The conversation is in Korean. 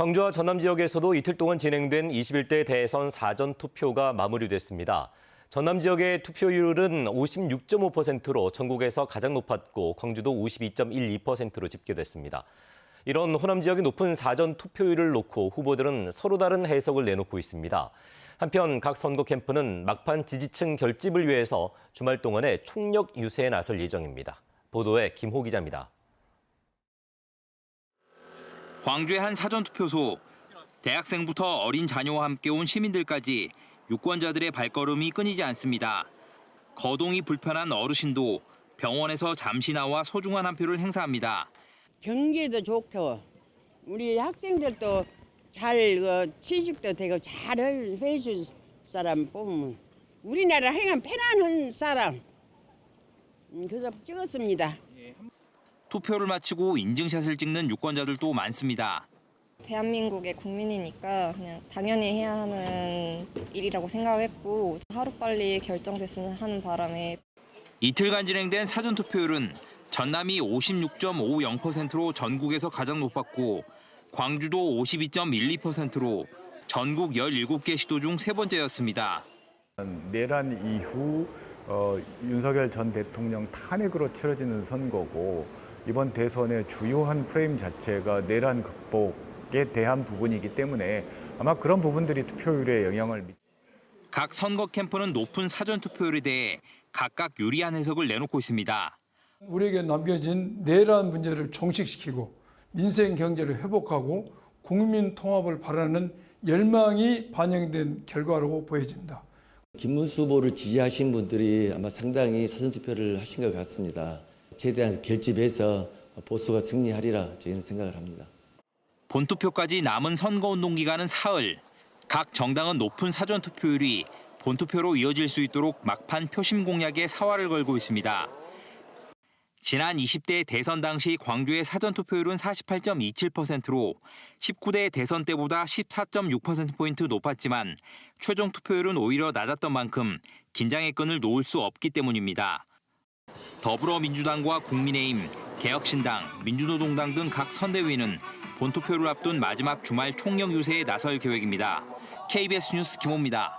광주와 전남 지역에서도 이틀 동안 진행된 21대 대선 사전 투표가 마무리됐습니다. 전남 지역의 투표율은 56.5%로 전국에서 가장 높았고 광주도 52.12%로 집계됐습니다. 이런 호남 지역의 높은 사전 투표율을 놓고 후보들은 서로 다른 해석을 내놓고 있습니다. 한편 각 선거 캠프는 막판 지지층 결집을 위해서 주말 동안에 총력 유세에 나설 예정입니다. 보도에 김호 기자입니다. 광주의 한 사전투표소. 대학생부터 어린 자녀와 함께 온 시민들까지 유권자들의 발걸음이 끊이지 않습니다. 거동이 불편한 어르신도 병원에서 잠시 나와 소중한 한 표를 행사합니다. 경기도 좋고 우리 학생들도 잘 그, 취직도 되고 잘 해줄 사람 뽑으면 우리나라 행한 편안한 사람 음, 그래서 찍었습니다. 투표를 마치고 인증샷을 찍는 유권자들도 많습니다. 대한민국의 국민이니까 그냥 당연히 해야 하는 일이라고 생각했고 하루빨리 결정됐으면 하는 바람에 이틀간 진행된 사전 투표율은 전남이 56.50%로 전국에서 가장 높았고 광주도 52.12%로 전국 17개 시도 중 세 번째였습니다. 내란 이후 어, 윤석열 전 대통령 탄핵으로 치러지는 선거고 이번 대선의 주요한 프레임 자체가 내란 극복에 대한 부분이기 때문에 아마 그런 부분들이 투표율에 영향을 미. 각 선거 캠프는 높은 사전 투표율에 대해 각각 유리한 해석을 내놓고 있습니다. 우리에게 남겨진 내란 문제를 종식시키고 민생 경제를 회복하고 국민 통합을 바라는 열망이 반영된 결과라고 보여집니다. 김문수 후보를 지지하신 분들이 아마 상당히 사전투표를 하신 것 같습니다. 최대한 결집해서 보수가 승리하리라 저희는 생각을 합니다. 본투표까지 남은 선거운동 기간은 사흘. 각 정당은 높은 사전 투표율이 본투표로 이어질 수 있도록 막판 표심 공약에 사활을 걸고 있습니다. 지난 20대 대선 당시 광주의 사전 투표율은 48.27%로 19대 대선 때보다 14.6%포인트 높았지만 최종 투표율은 오히려 낮았던 만큼 긴장의 끈을 놓을 수 없기 때문입니다. 더불어민주당과 국민의힘, 개혁신당, 민주노동당 등 각 선대위는 본투표를 앞둔 마지막 주말 총력 유세에 나설 계획입니다. KBS 뉴스 김호입니다.